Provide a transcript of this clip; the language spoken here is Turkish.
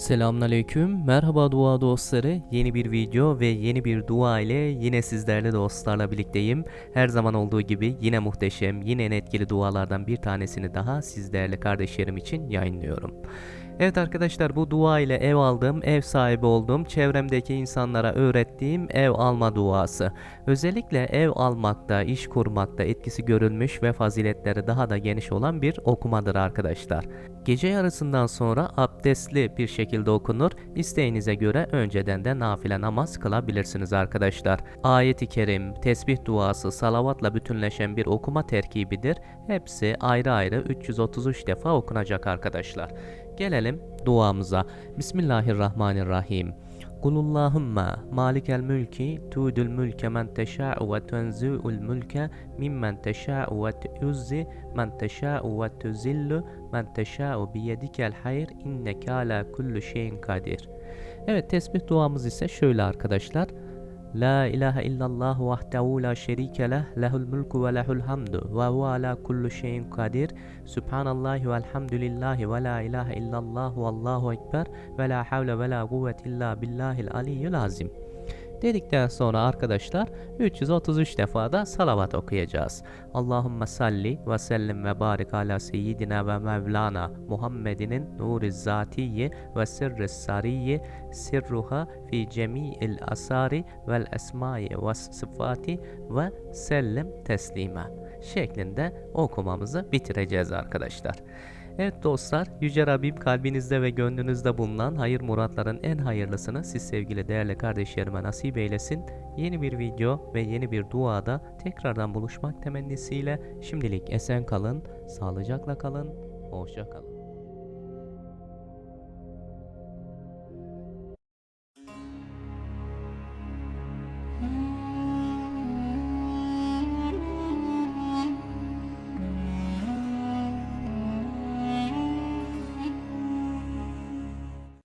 Selamünaleyküm. Merhaba dua dostları. Yeni bir video ve yeni bir dua ile yine sizlerle dostlarla birlikteyim. Her zaman olduğu gibi yine muhteşem, yine en etkili dualardan bir tanesini daha sizlerle kardeşlerim için yayınlıyorum. Evet arkadaşlar bu dua ile ev aldım, ev sahibi oldum, çevremdeki insanlara öğrettiğim ev alma duası. Özellikle ev almakta, iş kurmakta etkisi görülmüş ve faziletleri daha da geniş olan bir okumadır arkadaşlar. Gece yarısından sonra abdestli bir şekilde okunur. İsteğinize göre önceden de nafile namaz kılabilirsiniz arkadaşlar. Ayet-i kerim, tesbih duası, salavatla bütünleşen bir okuma terkibidir. Hepsi ayrı ayrı 333 defa okunacak arkadaşlar. Gelelim duamıza. Bismillahirrahmanirrahim. Kulullahümme malikel mülki tu'dul mülke men teşâ'u ve tenzi'ul mülke mimmen teşâ'u ve tu'izzi men teşâ'u ve tuzillu men teşâ'u biyedikel hayr inneke ala kullu şeyin kadir. Evet tesbih duamız ise şöyle arkadaşlar. لا إله إلا الله وحده لا شريك له له الملك وله الحمد وهو على كل شيء قدير. سبحان الله والحمد لله ولا إله إلا الله والله أكبر ولا حول ولا قوة إلا بالله العلي العظيم. Dedikten sonra arkadaşlar 333 defa da salavat okuyacağız. Allahümme salli ve sellim ve barik ala seyyidina ve mevlana Muhammedinin nuri zatiyyi ve sirri sariyyi sirruha fi cemi'il asari vel esmai ve sıfati ve sellim teslime şeklinde okumamızı bitireceğiz arkadaşlar. Evet dostlar, Yüce Rabbim kalbinizde ve gönlünüzde bulunan hayır muratların en hayırlısını siz sevgili değerli kardeşlerime nasip eylesin. Yeni bir video ve yeni bir duada tekrardan buluşmak temennisiyle şimdilik esen kalın, sağlıcakla kalın, hoşça kalın.